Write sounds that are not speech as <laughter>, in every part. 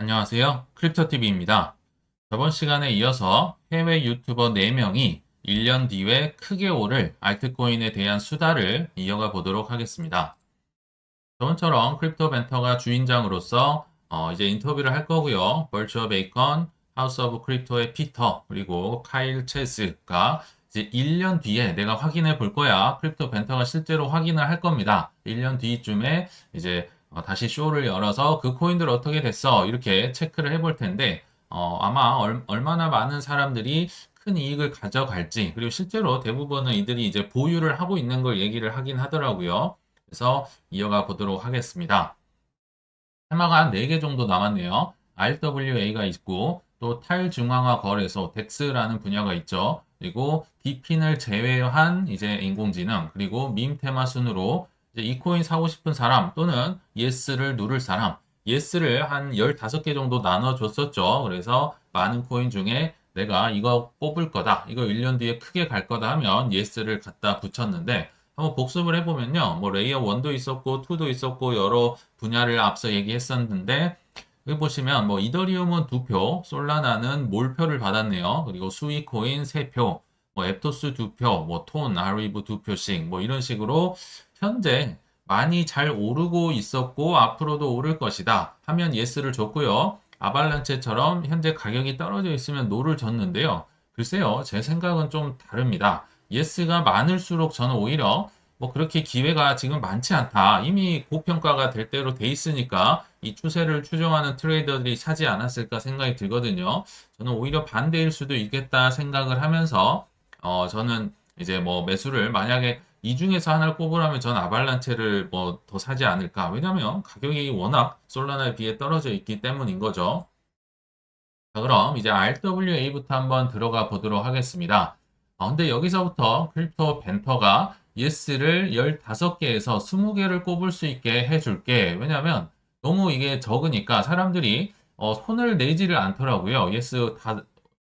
안녕하세요. 크립토TV입니다. 저번 시간에 이어서 해외 유튜버 4명이 1년 뒤에 크게 오를 알트코인에 대한 수다를 이어가 보도록 하겠습니다. 저번처럼 크립토 벤터가 주인장으로서 어, 이제 인터뷰를 할 거고요. 벌추어 베이컨, 하우스 오브 크립토의 피터, 그리고 카일 체스가 이제 1년 뒤에 내가 확인해 볼 거야. 크립토 벤터가 실제로 확인을 할 겁니다. 1년 뒤쯤에 이제 어, 다시 쇼를 열어서 그 코인들 어떻게 됐어? 이렇게 체크를 해볼 텐데, 어, 아마 얼, 얼마나 많은 사람들이 큰 이익을 가져갈지, 그리고 실제로 대부분은 이들이 이제 보유를 하고 있는 걸 얘기를 하긴 하더라고요. 그래서 이어가 보도록 하겠습니다. 테마가 한 4개 정도 남았네요. RWA가 있고, 또 탈중앙화 거래소, DEX라는 분야가 있죠. 그리고 디핀을 제외한 이제 인공지능, 그리고 밈 테마 순으로 이 코인 사고 싶은 사람 또는 예스를 누를 사람, 예스를 한 15개 정도 나눠줬었죠. 그래서 많은 코인 중에 내가 이거 뽑을 거다, 이거 1년 뒤에 크게 갈 거다 하면 예스를 갖다 붙였는데, 한번 복습을 해보면요. 뭐 레이어 1도 있었고 2도 있었고 여러 분야를 앞서 얘기했었는데 여기 보시면 뭐 이더리움은 2표, 솔라나는 몰표를 받았네요. 그리고 수익코인 3표, 뭐 앱토스 2표, 뭐 톤, 아리브 2표씩 뭐 이런 식으로 현재 많이 잘 오르고 있었고 앞으로도 오를 것이다 하면 예스를 줬고요. 아발란체처럼 현재 가격이 떨어져 있으면 노를 줬는데요. 글쎄요, 제 생각은 좀 다릅니다. 예스가 많을수록 저는 오히려 뭐 그렇게 기회가 지금 많지 않다. 이미 고평가가 될 대로 돼 있으니까 이 추세를 추종하는 트레이더들이 사지 않았을까 생각이 들거든요. 저는 오히려 반대일 수도 있겠다 생각을 하면서 어 저는 이제 뭐 매수를 만약에 이 중에서 하나를 꼽으라면 전 아발란체를 뭐 더 사지 않을까. 왜냐면 가격이 워낙 솔라나에 비해 떨어져 있기 때문인 거죠. 자, 그럼 이제 RWA부터 한번 들어가 보도록 하겠습니다. 아, 근데 여기서부터 크립토 벤터가 예스를 15개에서 20개를 꼽을 수 있게 해줄게. 왜냐면 너무 이게 적으니까 사람들이 어, 손을 내지를 않더라고요. 예스 다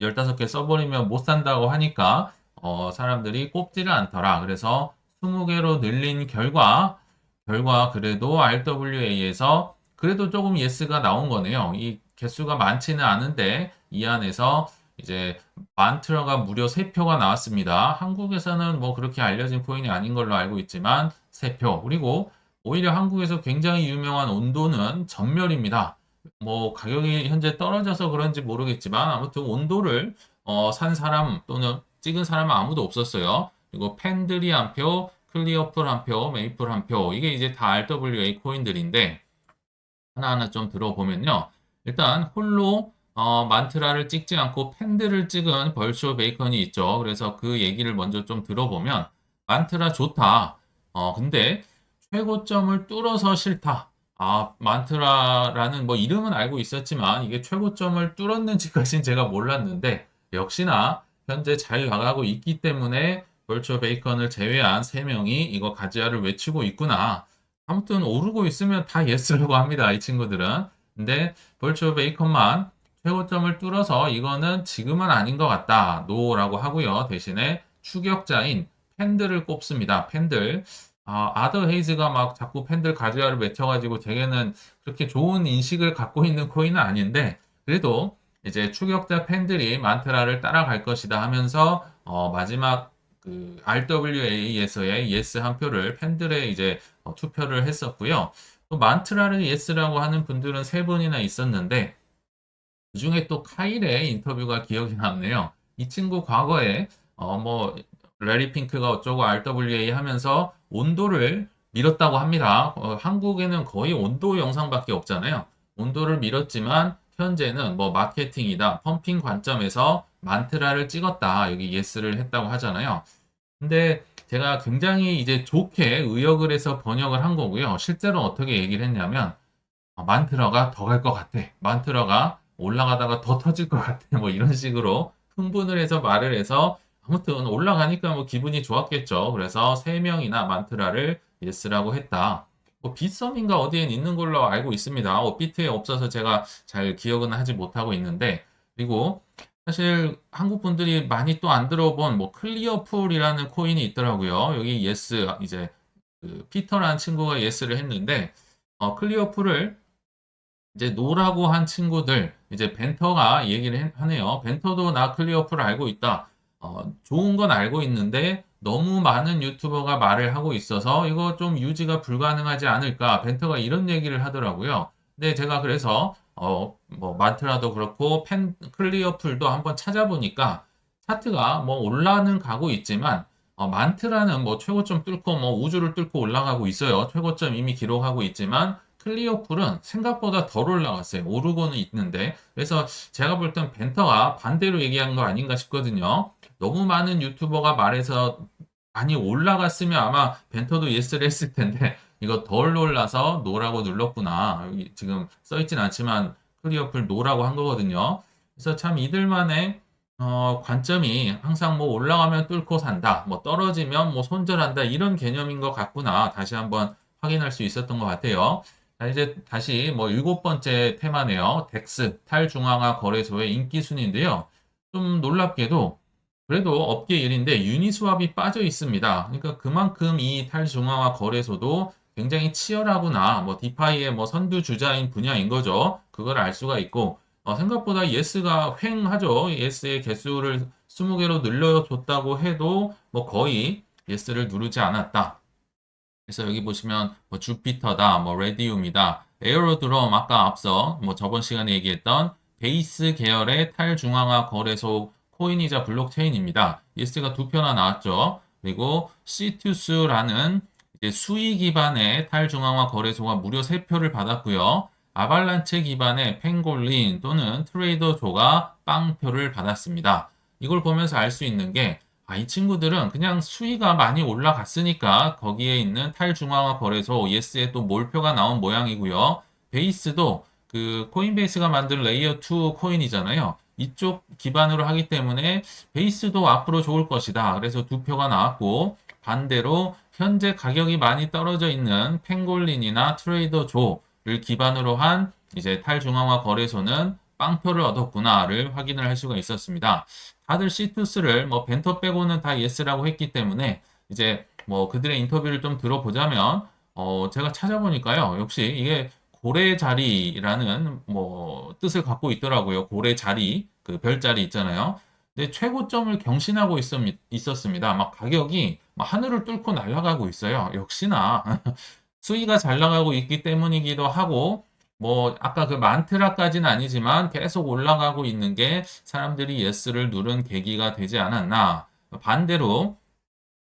15개 써버리면 못 산다고 하니까 어, 사람들이 꼽지를 않더라. 그래서 20개로 늘린 결과 결과 그래도 RWA에서 그래도 조금 예스가 나온 거네요. 이 개수가 많지는 않은데 이 안에서 이제 만트라가 무려 3표가 나왔습니다. 한국에서는 뭐 그렇게 알려진 코인이 아닌 걸로 알고 있지만 3표. 그리고 오히려 한국에서 굉장히 유명한 온도는 전멸입니다. 뭐 가격이 현재 떨어져서 그런지 모르겠지만 아무튼 온도를 어, 산 사람 또는 찍은 사람은 아무도 없었어요. 그리고 팬들이 한 표, 클리어풀 한 표, 메이플 한 표. 이게 이제 다 RWA 코인들인데 하나하나 좀 들어보면요. 일단 홀로 어, 만트라를 찍지 않고 팬들을 찍은 벌쇼 베이컨이 있죠. 그래서 그 얘기를 먼저 좀 들어보면 만트라 좋다. 어, 근데 최고점을 뚫어서 싫다. 아, 만트라라는 뭐 이름은 알고 있었지만 이게 최고점을 뚫었는지까지는 제가 몰랐는데 역시나 현재 잘 나가고 있기 때문에 벌초 베이컨을 제외한 3명이 이거 가지아를 외치고 있구나. 아무튼 오르고 있으면 다 예스라고 합니다. 이 친구들은. 근데 벌초 베이컨만 최고점을 뚫어서 이거는 지금은 아닌 것 같다. 노라고 하고요. 대신에 추격자인 팬들을 꼽습니다. 팬들. 아, 아더 헤이즈가 막 자꾸 팬들 가지아를 외쳐가지고 제게는 그렇게 좋은 인식을 갖고 있는 코인은 아닌데 그래도 이제 추격자 팬들이 만트라를 따라갈 것이다 하면서 어, 마지막 그 RWA에서의 예스 한 표를 팬들의 이제 어, 투표를 했었고요. 또 만트라를 예스라고 하는 분들은 세 분이나 있었는데 그 중에 또 카일의 인터뷰가 기억이 남네요. 이 친구 과거에 어 뭐 레리 핑크가 어쩌고 RWA 하면서 온도를 밀었다고 합니다. 어, 한국에는 거의 온도 영상밖에 없잖아요. 온도를 밀었지만 현재는 뭐 마케팅이다, 펌핑 관점에서 만트라를 찍었다. 여기 예스를 했다고 하잖아요. 근데 제가 굉장히 이제 좋게 의역을 해서 번역을 한 거고요. 실제로 어떻게 얘기를 했냐면 어, 만트라가 더 갈 것 같아. 만트라가 올라가다가 더 터질 것 같아. 뭐 이런 식으로 흥분을 해서 말을 해서 아무튼 올라가니까 뭐 기분이 좋았겠죠. 그래서 세 명이나 만트라를 예스라고 했다. 뭐 빗썸인가 어디엔 있는 걸로 알고 있습니다. 어, 비트에 없어서 제가 잘 기억은 하지 못하고 있는데 그리고 사실 한국 분들이 많이 또 안 들어본 뭐 클리어풀이라는 코인이 있더라고요. 여기 예스 이제 그 피터라는 친구가 예스를 했는데 어, 클리어풀을 이제 노라고 한 친구들 이제 벤터가 얘기를 해- 하네요. 벤터도 나 클리어풀 알고 있다. 어, 좋은 건 알고 있는데 너무 많은 유튜버가 말을 하고 있어서 이거 좀 유지가 불가능하지 않을까. 벤터가 이런 얘기를 하더라고요. 근데 제가 그래서 어, 뭐 만트라도 그렇고 펜 클리어 풀도 한번 찾아보니까 차트가 뭐 올라는 가고 있지만 어, 만트라는 뭐 최고점 뚫고 뭐 우주를 뚫고 올라가고 있어요. 최고점 이미 기록하고 있지만 클리어풀은 생각보다 덜 올라갔어요. 오르고는 있는데. 그래서 제가 볼 땐 벤터가 반대로 얘기한 거 아닌가 싶거든요. 너무 많은 유튜버가 말해서 많이 올라갔으면 아마 벤터도 예스를 했을 텐데 <laughs> 이거 덜 올라서 노라고 눌렀구나. 여기 지금 써있진 않지만 클리어풀 노라고 한 거거든요. 그래서 참 이들만의 어, 관점이 항상 뭐 올라가면 뚫고 산다, 뭐 떨어지면 뭐 손절한다 이런 개념인 것 같구나. 다시 한번 확인할 수 있었던 것 같아요. 자, 이제 다시 뭐 일곱 번째 테마네요. 덱스, 탈중앙화 거래소의 인기 순인데요. 좀 놀랍게도 그래도 업계 일인데 유니스왑이 빠져 있습니다. 그러니까 그만큼 이 탈중앙화 거래소도 굉장히 치열하구나. 뭐 디파이의 뭐 선두 주자인 분야인 거죠. 그걸 알 수가 있고 어, 생각보다 예스가 횡하죠. 예스의 개수를 20개로 늘려줬다고 해도 뭐 거의 예스를 누르지 않았다. 그래서 여기 보시면 뭐 주피터다, 뭐 레디움이다, 에어로드롬 아까 앞서 뭐 저번 시간에 얘기했던 베이스 계열의 탈중앙화 거래소 코인이자 블록체인입니다. 예스가 두 표나 나왔죠. 그리고 시투스라는 이제 수의 기반의 탈중앙화 거래소가 무려 세 표를 받았고요. 아발란체 기반의 펭골린 또는 트레이더 조가 빵표를 받았습니다. 이걸 보면서 알 수 있는 게 아, 이 친구들은 그냥 수위가 많이 올라갔으니까 거기에 있는 탈중앙화 거래소 예스에 또 몰표가 나온 모양이고요. 베이스도 그 코인베이스가 만든 레이어 2 코인이잖아요. 이쪽 기반으로 하기 때문에 베이스도 앞으로 좋을 것이다. 그래서 두 표가 나왔고 반대로 현재 가격이 많이 떨어져 있는 펭골린이나 트레이더 조를 기반으로 한 이제 탈중앙화 거래소는 빵표를 얻었구나를 확인을 할 수가 있었습니다. 다들 C2스를 뭐 벤터 빼고는 다 예스라고 했기 때문에 이제 뭐 그들의 인터뷰를 좀 들어보자면 어 제가 찾아보니까요. 역시 이게 고래 자리라는 뭐 뜻을 갖고 있더라고요. 고래 자리 그 별자리 있잖아요. 근데 최고점을 경신하고 있었, 있었습니다. 막 가격이 막 하늘을 뚫고 날아가고 있어요. 역시나 <laughs> 수위가 잘 나가고 있기 때문이기도 하고 뭐 아까 그 만트라까지는 아니지만 계속 올라가고 있는 게 사람들이 예스를 누른 계기가 되지 않았나. 반대로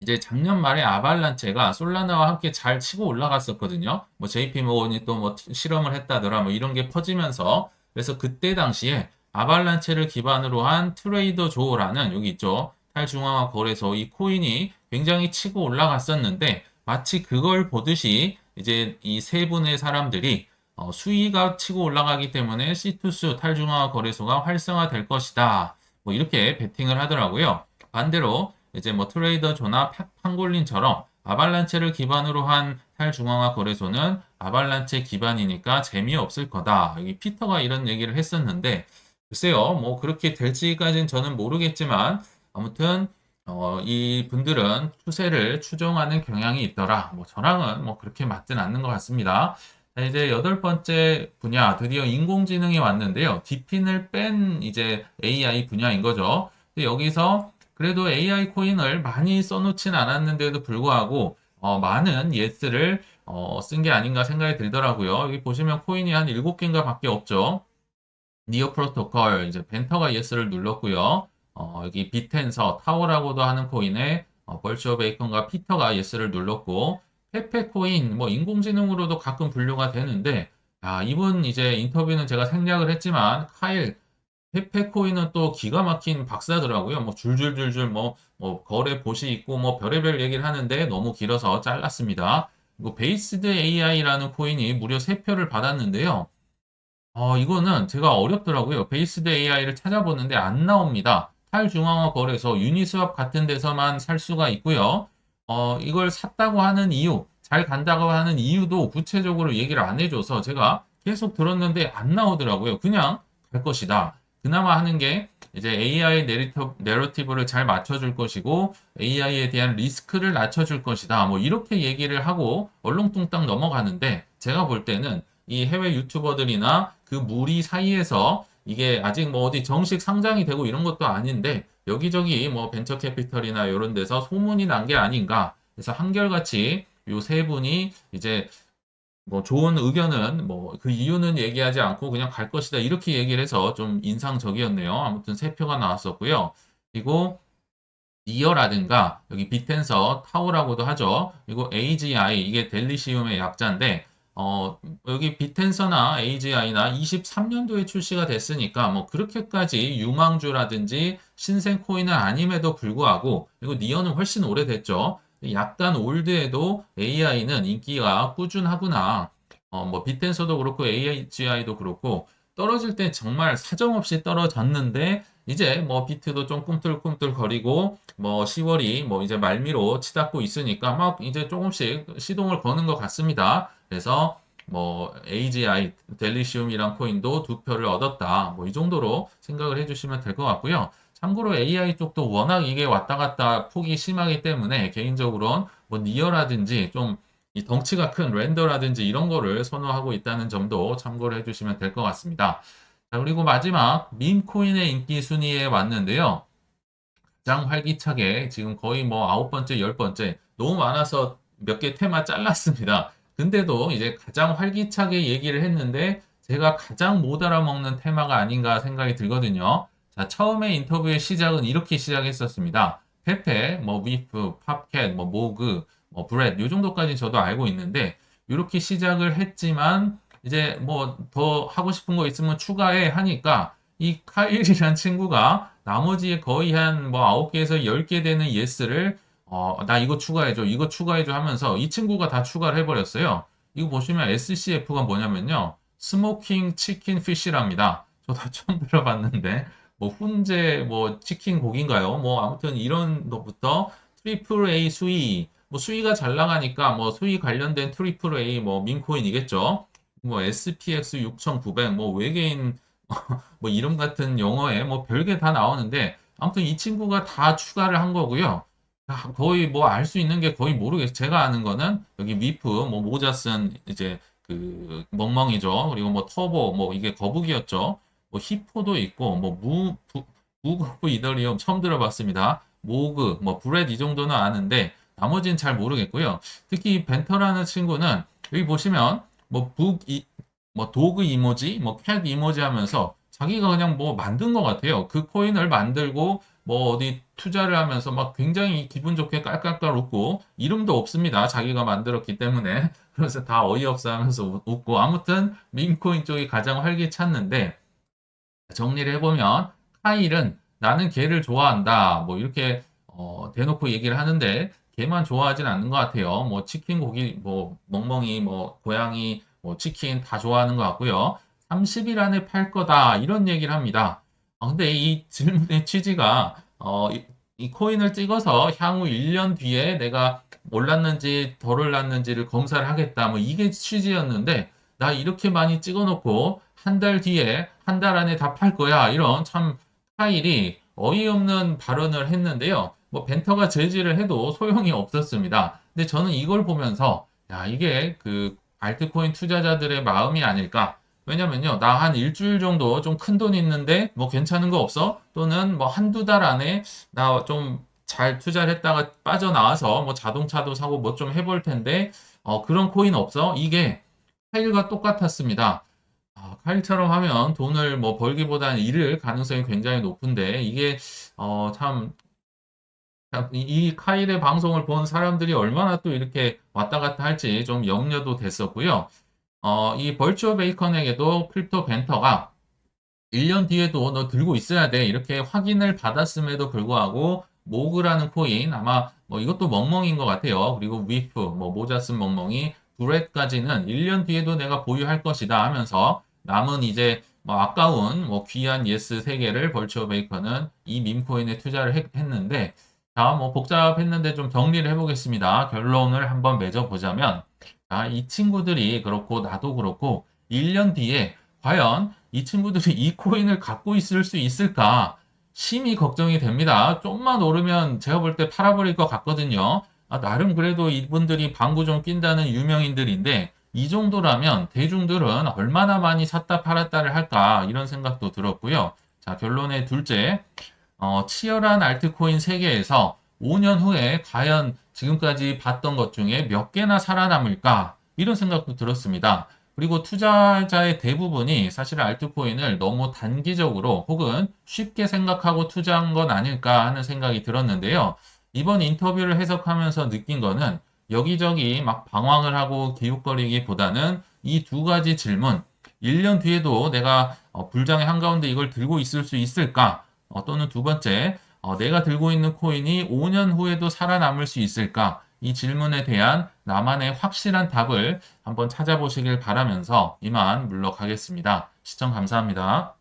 이제 작년 말에 아발란체가 솔라나와 함께 잘 치고 올라갔었거든요. 뭐 JP 모건이 또 뭐 실험을 했다더라 뭐 이런 게 퍼지면서 그래서 그때 당시에 아발란체를 기반으로 한 트레이더 조라는 여기 있죠. 탈중앙화 거래소 이 코인이 굉장히 치고 올라갔었는데 마치 그걸 보듯이 이제 이 세 분의 사람들이 어, 수위가 치고 올라가기 때문에 C2수 탈중앙화 거래소가 활성화될 것이다. 뭐 이렇게 베팅을 하더라고요. 반대로 이제 뭐 트레이더 조나 팡골린처럼 아발란체를 기반으로 한 탈중앙화 거래소는 아발란체 기반이니까 재미없을 거다. 여기 피터가 이런 얘기를 했었는데 글쎄요, 뭐 그렇게 될지까지는 저는 모르겠지만 아무튼 어, 이 분들은 추세를 추종하는 경향이 있더라. 뭐 저랑은 뭐 그렇게 맞진 않는 것 같습니다. 자, 이제 여덟 번째 분야, 드디어 인공지능이 왔는데요. 디핀을 뺀 이제 AI 분야인 거죠. 여기서 그래도 AI 코인을 많이 써놓진 않았는데도 불구하고 어, 많은 예스를 어, 쓴 게 아닌가 생각이 들더라고요. 여기 보시면 코인이 한 7개인가 밖에 없죠. 니어 프로토콜, 이제 벤터가 예스를 눌렀고요. 어, 여기 비텐서, 타워라고도 하는 코인에 어, 벌처 베이컨과 피터가 예스를 눌렀고 페페코인, 뭐 인공지능으로도 가끔 분류가 되는데 아, 이분 이제 인터뷰는 제가 생략을 했지만 카일 페페코인은 또 기가 막힌 박사더라고요. 뭐 줄줄줄줄 뭐, 뭐 거래 보시 있고 뭐 별의별 얘기를 하는데 너무 길어서 잘랐습니다. 그리고 베이스드 AI라는 코인이 무려 3표를 받았는데요. 어, 이거는 제가 어렵더라고요. 베이스드 AI를 찾아보는데 안 나옵니다. 탈중앙화 거래소, 유니스왑 같은 데서만 살 수가 있고요. 어, 이걸 샀다고 하는 이유, 잘 간다고 하는 이유도 구체적으로 얘기를 안 해줘서 제가 계속 들었는데 안 나오더라고요. 그냥 갈 것이다. 그나마 하는 게 이제 AI 내리터, 내러티브를 잘 맞춰줄 것이고 AI에 대한 리스크를 낮춰줄 것이다. 뭐 이렇게 얘기를 하고 얼렁뚱땅 넘어가는데 제가 볼 때는 이 해외 유튜버들이나 그 무리 사이에서 이게 아직 뭐 어디 정식 상장이 되고 이런 것도 아닌데 여기저기 뭐 벤처 캐피털이나 이런 데서 소문이 난 게 아닌가. 그래서 한결같이 요 세 분이 이제 뭐 좋은 의견은 뭐 그 이유는 얘기하지 않고 그냥 갈 것이다 이렇게 얘기를 해서 좀 인상적이었네요. 아무튼 세 표가 나왔었고요. 그리고 니어라든가 여기 비텐서 타오라고도 하죠. 그리고 AGI 이게 델리시움의 약자인데 어, 여기 비텐서나 AGI나 23년도에 출시가 됐으니까 뭐 그렇게까지 유망주라든지 신생 코인은 아님에도 불구하고 그리고 니어는 훨씬 오래됐죠. 약간 올드에도 AI는 인기가 꾸준하구나. 어, 뭐 비텐서도 그렇고 AGI도 그렇고 떨어질 때 정말 사정없이 떨어졌는데 이제 뭐 비트도 좀 꿈틀꿈틀 거리고 뭐 10월이 뭐 이제 말미로 치닫고 있으니까 막 이제 조금씩 시동을 거는 것 같습니다. 그래서 뭐 AGI 델리시움이란 코인도 두 표를 얻었다. 뭐 이 정도로 생각을 해주시면 될 것 같고요. 참고로 AI 쪽도 워낙 이게 왔다 갔다 폭이 심하기 때문에 개인적으로는 뭐 니어라든지 좀 이 덩치가 큰 랜더라든지 이런 거를 선호하고 있다는 점도 참고를 해주시면 될 것 같습니다. 자, 그리고 마지막 민코인의 인기 순위에 왔는데요. 가장 활기차게 지금 거의 뭐 아홉 번째, 열 번째 너무 많아서 몇 개 테마 잘랐습니다. 근데도 이제 가장 활기차게 얘기를 했는데 제가 가장 못 알아먹는 테마가 아닌가 생각이 들거든요. 자, 처음에 인터뷰의 시작은 이렇게 시작했었습니다. 페페, 뭐 위프, 팝캣, 뭐 모그, 뭐 브렛 요 정도까지 저도 알고 있는데 이렇게 시작을 했지만 이제 뭐 더 하고 싶은 거 있으면 추가해 하니까 이 카일이란 친구가 나머지 거의 한 뭐 9개에서 10개 되는 예스를 어, 나 이거 추가해줘, 이거 추가해줘 하면서 이 친구가 다 추가를 해버렸어요. 이거 보시면 SCF가 뭐냐면요. 스모킹 치킨 피쉬랍니다. 저도 <laughs> 처음 들어봤는데, 뭐, 훈제, 뭐, 치킨 고기인가요? 뭐, 아무튼 이런 것부터 트리플 A 수위, 뭐, 수위가 잘 나가니까 뭐, 수위 관련된 트리플 A, 뭐, 민코인이겠죠? 뭐, SPX 6900, 뭐, 외계인, <laughs> 뭐, 이름 같은 영어에 뭐, 별게 다 나오는데, 아무튼 이 친구가 다 추가를 한 거고요. 아, 거의 뭐 알 수 있는 게 거의 모르겠어요. 제가 아는 거는 여기 위프, 뭐 모자 쓴 이제 그 멍멍이죠. 그리고 뭐 터보, 뭐 이게 거북이였죠. 뭐 히포도 있고 뭐 무, 부, 무거프 이더리움 처음 들어봤습니다. 모그, 뭐 브렛 이 정도는 아는데 나머지는 잘 모르겠고요. 특히 벤터라는 친구는 여기 보시면 뭐 북, 이, 뭐 도그 이모지, 뭐 캣 이모지 하면서 자기가 그냥 뭐 만든 것 같아요. 그 코인을 만들고 뭐 어디 투자를 하면서 막 굉장히 기분 좋게 깔깔깔 웃고 이름도 없습니다. 자기가 만들었기 때문에 <laughs> 그래서 다 어이없어 하면서 웃고 아무튼 민코인 쪽이 가장 활기찼는데 정리를 해보면 카일은 나는 개를 좋아한다 뭐 이렇게 어, 대놓고 얘기를 하는데 개만 좋아하진 않는 것 같아요. 뭐 치킨 고기 뭐 멍멍이 뭐 고양이 뭐 치킨 다 좋아하는 것 같고요. 30일 안에 팔 거다 이런 얘기를 합니다. 아, 근데 이 질문의 취지가 어, 이, 이 코인을 찍어서 향후 1년 뒤에 내가 올랐는지 덜 올랐는지를 검사를 하겠다. 뭐 이게 취지였는데 나 이렇게 많이 찍어놓고 한 달 뒤에 한 달 안에 다 팔 거야. 이런 참 파일이 어이없는 발언을 했는데요. 뭐 벤터가 제지를 해도 소용이 없었습니다. 근데 저는 이걸 보면서 야 이게 그 알트코인 투자자들의 마음이 아닐까. 왜냐면요, 나 한 일주일 정도 좀 큰 돈 있는데 뭐 괜찮은 거 없어? 또는 뭐 한두 달 안에 나 좀 잘 투자를 했다가 빠져나와서 뭐 자동차도 사고 뭐 좀 해볼 텐데 어, 그런 코인 없어? 이게 카일과 똑같았습니다. 아, 카일처럼 하면 돈을 뭐 벌기보다는 잃을 가능성이 굉장히 높은데 이게 어, 참 이, 이 카일의 방송을 본 사람들이 얼마나 또 이렇게 왔다 갔다 할지 좀 염려도 됐었고요. 어, 이 벌추어 베이컨에게도 크립토 벤터가 1년 뒤에도 너 들고 있어야 돼. 이렇게 확인을 받았음에도 불구하고 모그라는 코인 아마 뭐 이것도 멍멍인 것 같아요. 그리고 위프 뭐 모자 쓴 멍멍이 브렛까지는 1년 뒤에도 내가 보유할 것이다 하면서 남은 이제 뭐 아까운 뭐 귀한 예스 3개를 벌추어 베이컨은 이 밈코인에 투자를 했, 했는데 자, 뭐 복잡했는데 좀 정리를 해보겠습니다. 결론을 한번 맺어보자면 아, 이 친구들이 그렇고 나도 그렇고 1년 뒤에 과연 이 친구들이 이 코인을 갖고 있을 수 있을까? 심히 걱정이 됩니다. 좀만 오르면 제가 볼 때 팔아버릴 것 같거든요. 아, 나름 그래도 이분들이 방구 좀 낀다는 유명인들인데 이 정도라면 대중들은 얼마나 많이 샀다 팔았다를 할까 이런 생각도 들었고요. 자, 결론의 둘째, 어, 치열한 알트코인 세계에서 5년 후에 과연 지금까지 봤던 것 중에 몇 개나 살아남을까 이런 생각도 들었습니다. 그리고 투자자의 대부분이 사실 알트코인을 너무 단기적으로 혹은 쉽게 생각하고 투자한 건 아닐까 하는 생각이 들었는데요. 이번 인터뷰를 해석하면서 느낀 거는 여기저기 막 방황을 하고 기웃거리기보다는 이 두 가지 질문, 1년 뒤에도 내가 어, 불장의 한가운데 이걸 들고 있을 수 있을까? 어, 또는 두 번째, 어, 내가 들고 있는 코인이 5년 후에도 살아남을 수 있을까? 이 질문에 대한 나만의 확실한 답을 한번 찾아보시길 바라면서 이만 물러가겠습니다. 시청 감사합니다.